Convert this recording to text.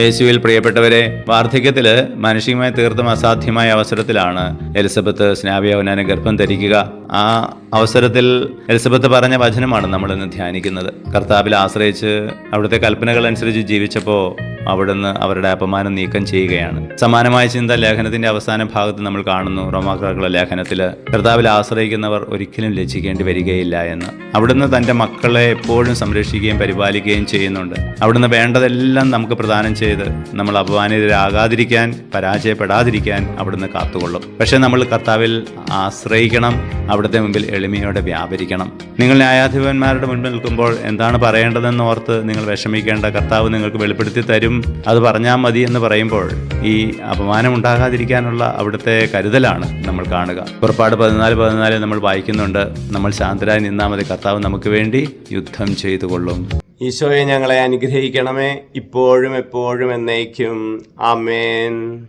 യേശുവിൽ പ്രിയപ്പെട്ടവരെ വാർദ്ധക്യത്തിൽ മാനുഷികമായി തീർത്തും അസാധ്യമായ അവസരത്തിലാണ് എലിസബത്ത് സ്നാവ്യവനാന് ഗർഭം ധരിക്കുക. ആ അവസരത്തിൽ എലിസബത്ത് പറഞ്ഞ വചനമാണ് നമ്മൾ ഇന്ന് ധ്യാനിക്കുന്നത്. കർത്താവിൽ ആശ്രയിച്ച് അവിടുത്തെ കൽപ്പനകൾ അനുസരിച്ച് ജീവിച്ചപ്പോൾ അവിടുന്ന് അവരുടെ അപമാനം നീക്കം ചെയ്യുകയാണ്. സമാനമായ ചിന്ത ലേഖനത്തിന്റെ അവസാന ഭാഗത്ത് നമ്മൾ കാണുന്നു. റോമാക്കളുടെ ലേഖനത്തിൽ കർത്താവിൽ ആശ്രയിക്കുന്നവർ ഒരിക്കലും ലജ്ജിക്കേണ്ടി വരികയില്ല എന്ന്. അവിടുന്ന് തന്റെ മക്കളെ എപ്പോഴും സംരക്ഷിക്കുകയും പരിപാലിക്കുകയും ചെയ്യുന്നുണ്ട്. അവിടുന്ന് വേണ്ടതെല്ലാം നമുക്ക് പ്രദാനം ചെയ്ത് നമ്മൾ അപമാനിതരാകാതിരിക്കാൻ പരാജയപ്പെടാതിരിക്കാൻ അവിടുന്ന് കാത്തുകൊള്ളും. പക്ഷേ നമ്മൾ കർത്താവിൽ ആശ്രയിക്കണം. അവിടുത്തെ മുമ്പിൽ എളിമയോടെ വ്യാപരിക്കണം. നിങ്ങൾ ന്യായാധിപന്മാരുടെ മുൻപിൽ നിൽക്കുമ്പോൾ എന്താണ് പറയേണ്ടതെന്ന് ഓർത്ത് നിങ്ങൾ വിഷമിക്കേണ്ട കർത്താവ് നിങ്ങൾക്ക് വെളിപ്പെടുത്തി തരും. അത് പറഞ്ഞാൽ മതി എന്ന് പറയുമ്പോൾ ഈ അപമാനം ഉണ്ടാകാതിരിക്കാനുള്ള അവിടുത്തെ കരുതലാണ് നമ്മൾ കാണുക. പുറപ്പാട് പതിനാല് പതിനാല് നമ്മൾ വായിക്കുന്നുണ്ട് നമ്മൾ ശാന്തരായി നിന്നാൽ മതി കർത്താവ് നമുക്ക് വേണ്ടി യുദ്ധം ചെയ്തു കൊള്ളും ഈശോയെ ഞങ്ങളെ അനുഗ്രഹിക്കണമേ. ഇപ്പോഴും എപ്പോഴും എന്നേക്കും. ആമേൻ.